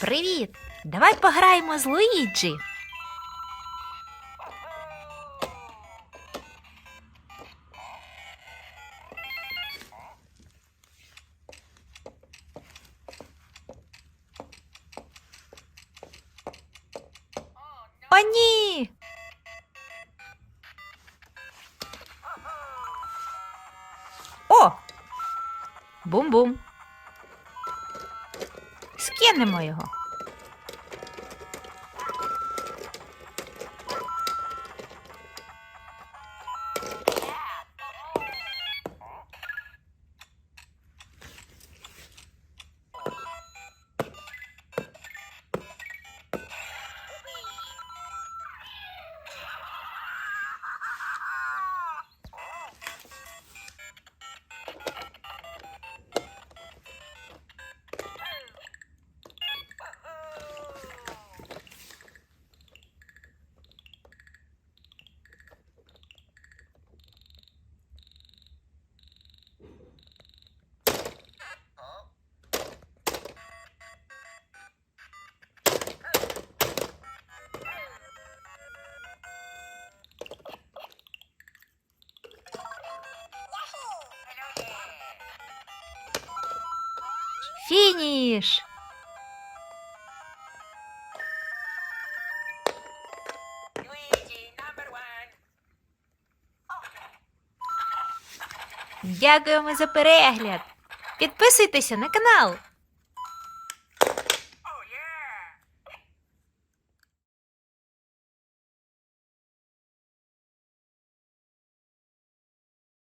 Привіт! Давай пограємо з Луїджі. О, ні! О! Бум-бум. Скинемо його. Фініш! Дякуємо за перегляд! Підписуйтеся на канал!